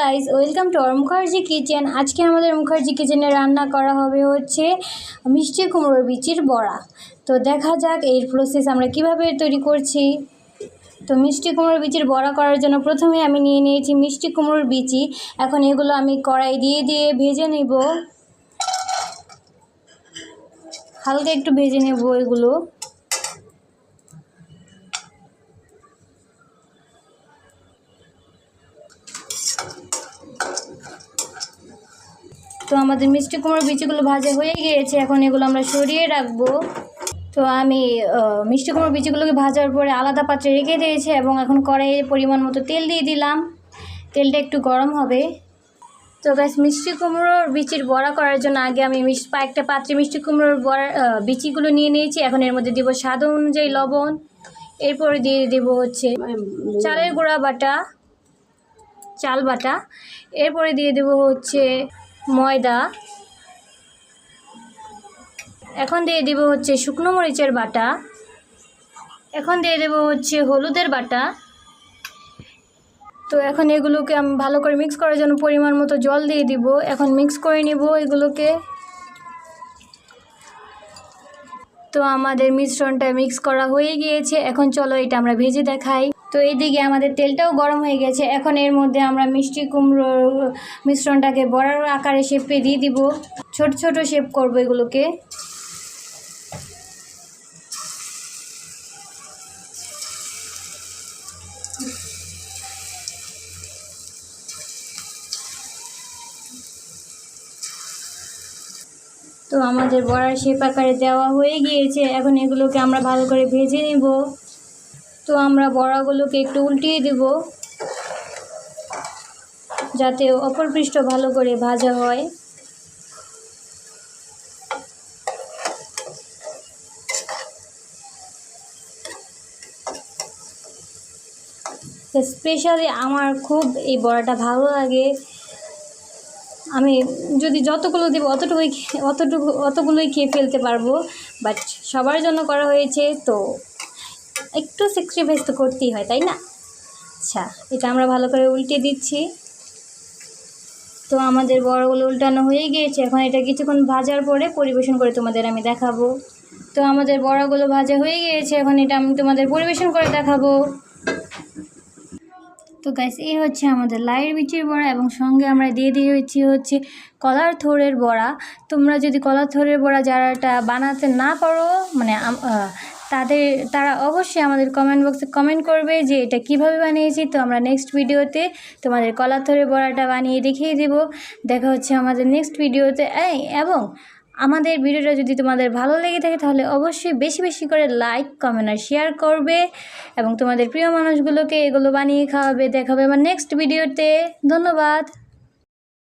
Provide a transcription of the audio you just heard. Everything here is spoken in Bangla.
Guys welcome to R Mukherjee kitchen আজকে আমাদের মুখার্জি কিচেনে রান্না করা হবে হচ্ছে মিষ্টি কুমড়োর বিচির বড়া। তো দেখা যাক এর প্রসেস আমরা কীভাবে তৈরি করছি। তো মিষ্টি কুমড়োর বিচির বড়া করার জন্য প্রথমে আমি নিয়ে নিয়েছি মিষ্টি কুমড়োর বিচি। এখন এগুলো আমি কড়াই দিয়ে দিয়ে ভেজে নেব। হালকা একটু ভেজে নেব এগুলো। তো আমাদের মিষ্টি কুমড়োর বিচিগুলো ভাজা হয়ে গিয়েছে, এখন এগুলো আমরা সরিয়ে রাখব। তো আমি মিষ্টি কুমড়োর বিচিগুলোকে ভাজার পরে আলাদা পাত্রে রেখে দিয়েছি এবং এখন কড়াইয়ে পরিমাণ মতো তেল দিয়ে দিলাম। তেলটা একটু গরম হবে। তো ব্যাস মিষ্টি কুমড়োর বিচির বড়া করার জন্য আগে আমি মিষ্টি একটা পাত্রে মিষ্টি কুমড়োর বড়া বিচিগুলো নিয়ে নিয়েছি। এখন এর মধ্যে দিব স্বাদ অনুযায়ী লবণ। এরপরে দিয়ে দেব হচ্ছে চালের গুঁড়া বাটা, চাল বাটা। এরপরে দিয়ে দেব হচ্ছে ময়দা। এখন দিয়ে দেব হচ্ছে শুকনো মরিচের বাটা। এখন দিয়ে দেব হচ্ছে হলুদের বাটা। তো এখন এগুলোকে আমি ভালো করে মিক্স করার জন্য পরিমাণ মতো জল দিয়ে দিব। এখন মিক্স করে নিব এগুলোকে। তো আমাদের মিশ্রণটা মিক্স করা হয়ে গিয়েছে। এখন চলো এটা আমরা ভেজে দেখাই। তো এইদিকে আমাদের তেলটাও গরম হয়ে গেছে। এখন এর মধ্যে আমরা মিষ্টি কুমড়োর মিশ্রণটাকে বড়ার আকারে শেপে দিয়ে দিব। ছোট ছোট শেপ করব এগুলোকে। তো আমাদের বড়ার শেপ আকারে দেওয়া হয়ে গিয়েছে। এখন এগুলোকে আমরা ভালো করে ভেজে নিব। তো আমরা বড়াগুলোকে একটু উল্টিয়ে দেব, যাতে অপর পৃষ্ঠ ভালো করে ভাজা হয়। স্পেশালি আমার খুব এই বড়াটা ভালো লাগে। আমি যদি যতগুলো দেবো অতটুকুই, অতটুকু, অতগুলোই খেয়ে ফেলতে পারব, বাট সবার জন্য করা হয়েছে, তো একটু স্যাক্রিফাইস তো করতেই হয়, তাই না? আচ্ছা এটা আমরা ভালো করে উল্টে দিচ্ছি। তো আমাদের বড়গুলো উল্টানো হয়ে গিয়েছে। এখন এটা কিছুক্ষণ ভাজার পরে পরিবেশন করে তোমাদের আমি দেখাবো। তো আমাদের বড়াগুলো ভাজা হয়ে গিয়েছে। এখন এটা আমি তোমাদের পরিবেশন করে দেখাবো। তো গ্যাস এই হচ্ছে আমাদের লাইয়ের বিচির বড়া এবং সঙ্গে আমরা দিয়ে দিয়েছি হচ্ছে কলার থোরের বড়া। তোমরা যদি কলার থোরের বড়া যারাটা বানাতে না পারো মানে তাদের, তারা অবশ্যই আমাদের কমেন্ট বক্সে কমেন্ট করবে যে এটা কীভাবে বানিয়েছি। তো আমরা নেক্সট ভিডিওতে তোমাদের কলার থোড়ের বড়াটা বানিয়ে দেখিয়ে দেব। দেখা হচ্ছে আমাদের নেক্সট ভিডিওতে এবং আমাদের ভিডিওটা যদি তোমাদের ভালো লেগে থাকে তাহলে অবশ্যই বেশি বেশি করে লাইক কমেন্ট আর শেয়ার করবে এবং তোমাদের প্রিয় মানুষগুলোকে এগুলো বানিয়ে খাওয়াবে, দেখাবে আমার নেক্সট ভিডিওতে ধন্যবাদ।